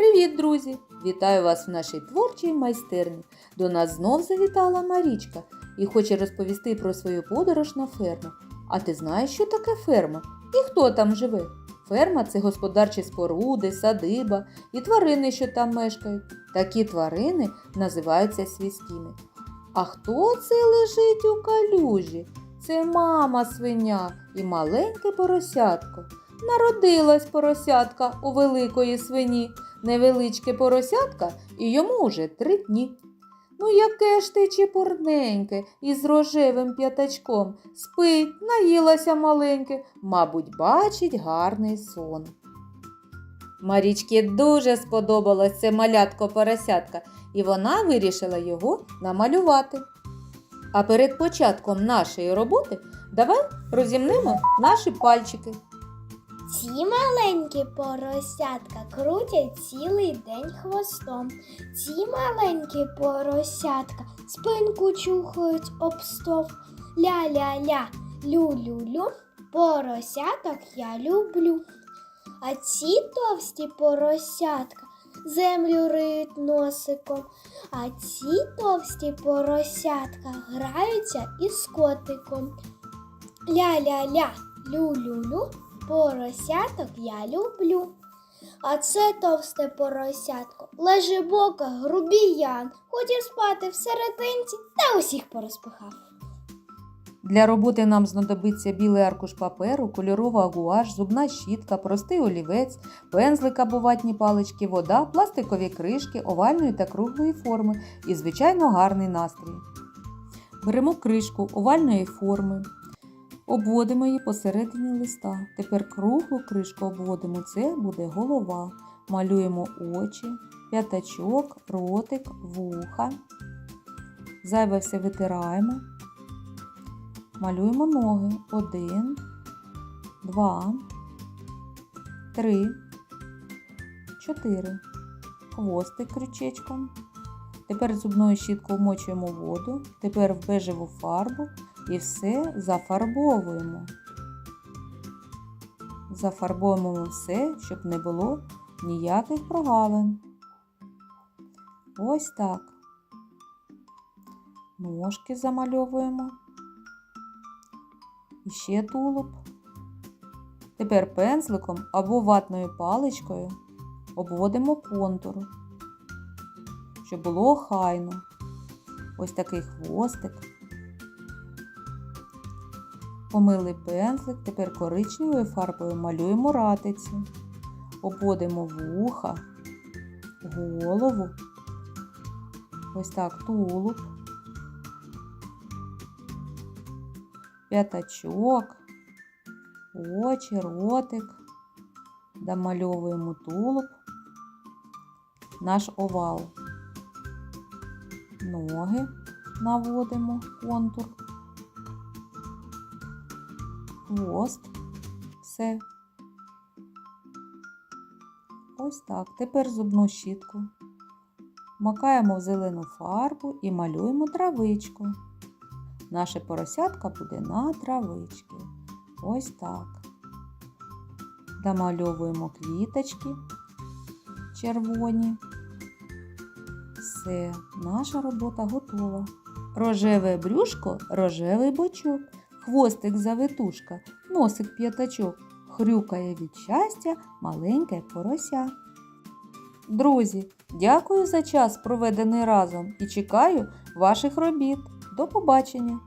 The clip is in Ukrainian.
Привіт, друзі! Вітаю вас в нашій творчій майстерні. До нас знов завітала Марічка і хоче розповісти про свою подорож на ферму. А ти знаєш, що таке ферма? І хто там живе? Ферма це господарчі споруди, садиба і тварини, що там мешкають. Такі тварини називаються свійськими. А хто це лежить у калюжі? Це мама свиня і маленьке поросятко. Народилась поросятка у великої свині, невеличке поросятка, і йому уже три дні. Ну, яке ж ти чепурненьке із рожевим п'ятачком, спить, наїлася маленьке, мабуть, бачить гарний сон. Марічці дуже сподобалось це малятко поросятка, і вона вирішила його намалювати. А перед початком нашої роботи давай розімнемо наші пальчики. Ці маленькі поросятка крутять цілий день хвостом. Ці маленькі поросятка спинку чухають об стов. Ля-ля-ля, лю-лю-лю, поросяток я люблю. А ці товсті поросятка землю риють носиком, а ці товсті поросятка граються із котиком. Ля-ля-ля, лю-лю-лю, поросяток я люблю. А це товсте поросятко, лежебока, грубіян, хотів спати в серединці та усіх порозпихав. Для роботи нам знадобиться білий аркуш паперу, кольорова гуаш, зубна щітка, простий олівець, пензлик або ватні палички, вода, пластикові кришки овальної та круглої форми і, звичайно, гарний настрій. Беремо кришку овальної форми, обводимо її посередині листа. Тепер круглу кришку обводимо, це буде голова. Малюємо очі, п'ятачок, ротик, вуха. Зайве все витираємо. Малюємо ноги. Один, два, три, чотири. Хвостик крючечком. Тепер зубною щіткою вмочуємо воду. Тепер в бежеву фарбу і все зафарбовуємо. Зафарбовуємо все, щоб не було ніяких прогалин. Ось так. Ножки замальовуємо. І ще тулуб. Тепер пензликом або ватною паличкою обводимо контур, щоб було охайно. Ось такий хвостик. Помили пензлик, тепер коричневою фарбою малюємо ратицю. Обводимо вуха, голову. Ось так тулуб. п'ятачок, очі, ротик, домальовуємо тулуб, наш овал. Ноги наводимо контур, хвост, все. Ось так. Тепер зубну щітку. Макаємо в зелену фарбу і малюємо травичку. Наше поросятка буде на травички. Ось так. Домальовуємо квіточки червоні. Все, наша робота готова. Рожеве брюшко, рожевий бочок, хвостик завитушка, носик п'ятачок, хрюкає від щастя маленьке порося. Друзі, дякую за час, проведений разом, і чекаю ваших робіт. До побачення!